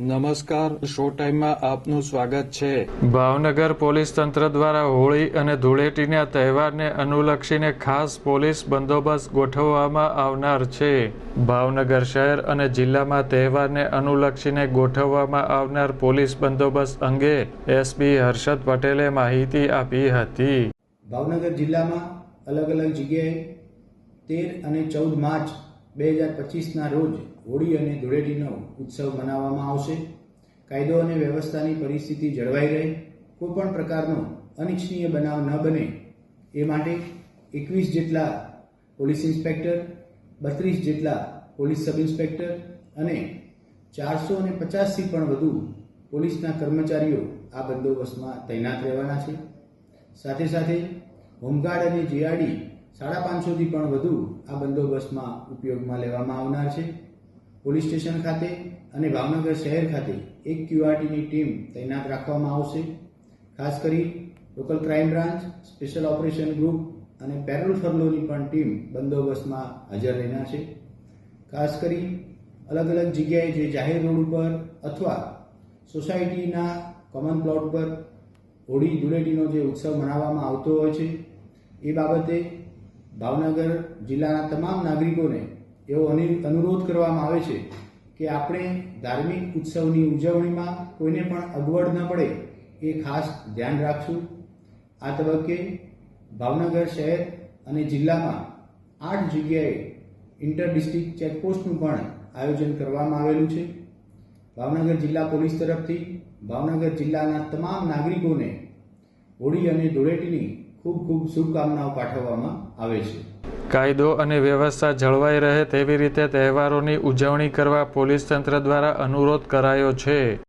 નમસ્કાર શો ટાઈમમાં આપનું સ્વાગત છે. ભાવનગર પોલીસ તંત્ર દ્વારા હોળી અને ધૂળેટીના તહેવારને અનુલક્ષીને ખાસ પોલીસ બંદોબસ્ત ગોઠવવામાં આવનાર છે. ભાવનગર શહેર અને જિલ્લામાં તહેવારને અનુલક્ષીને ગોઠવવામાં આવનાર પોલીસ બંદોબસ્ત અંગે એસપી હર્ષદ પટેલે માહિતી આપી હતી. ભાવનગર જિલ્લામાં અલગ અલગ જગ્યાએ તેર અને ચૌદ માર્ચ બે હજાર પચીસના રોજ હોળી અને ધૂળેટીનો ઉત્સવ મનાવવામાં આવશે. કાયદો અને વ્યવસ્થાની પરિસ્થિતિ જળવાઈ રહે. કોઈપણ પ્રકારનો અનિચ્છનીય બનાવ ન બને. એ માટે એકવીસ જેટલા પોલીસ ઇન્સ્પેક્ટર, બત્રીસ જેટલા પોલીસ સબ ઇન્સ્પેક્ટર અને ચારસો અને પચાસથી પણ વધુ પોલીસના કર્મચારીઓ આ બંદોબસ્તમાં તૈનાત રહેવાના છે. સાથે સાથે હોમગાર્ડ અને જીઆરડી સાડા પાંચસોથી પણ વધુ આ બંદોબસ્તમાં ઉપયોગમાં લેવામાં આવનાર છે. પોલીસ સ્ટેશન ખાતે અને ભાવનગર શહેર ખાતે એક ક્યુઆરટીની ટીમ તૈનાત રાખવામાં આવશે. ખાસ કરી local crime branch, special operation group અને પેરોલ ફરલોની પણ ટીમ બંદોબસ્તમાં હાજર રહેનાર છે. ખાસ કરી અલગ અલગ જગ્યાએ જે જાહેર રોડ ઉપર અથવા સોસાયટીના કોમન પ્લોટ પર હોળી ધૂળેટીનો જે ઉત્સવ મનાવવામાં આવતો હોય છે, એ બાબતે ભાવનગર જિલ્લાના તમામ નાગરિકોને એવો અનિ- અનુરોધ કરવામાં આવે છે કે આપણે ધાર્મિક ઉત્સવની ઉજવણીમાં કોઈને પણ અગવડ ન પડે એ ખાસ ધ્યાન રાખશું. આ તબક્કે ભાવનગર શહેર અને જિલ્લામાં આઠ જગ્યાએ ઇન્ટર ડિસ્ટ્રિક્ટ ચેકપોસ્ટનું પણ આયોજન કરવામાં આવેલું છે. ભાવનગર જિલ્લા પોલીસ તરફથી ભાવનગર જિલ્લાના તમામ નાગરિકોને હોળી અને ધૂળેટીની ખૂબ ખૂબ શુભકામનાઓ પાઠવવામાં આવે છે. કાયદો અને વ્યવસ્થા જળવાઈ રહે તેવી રીતે તહેવારોની ઉજવણી કરવા પોલીસ તંત્ર દ્વારા અનુરોધ કરાયો છે.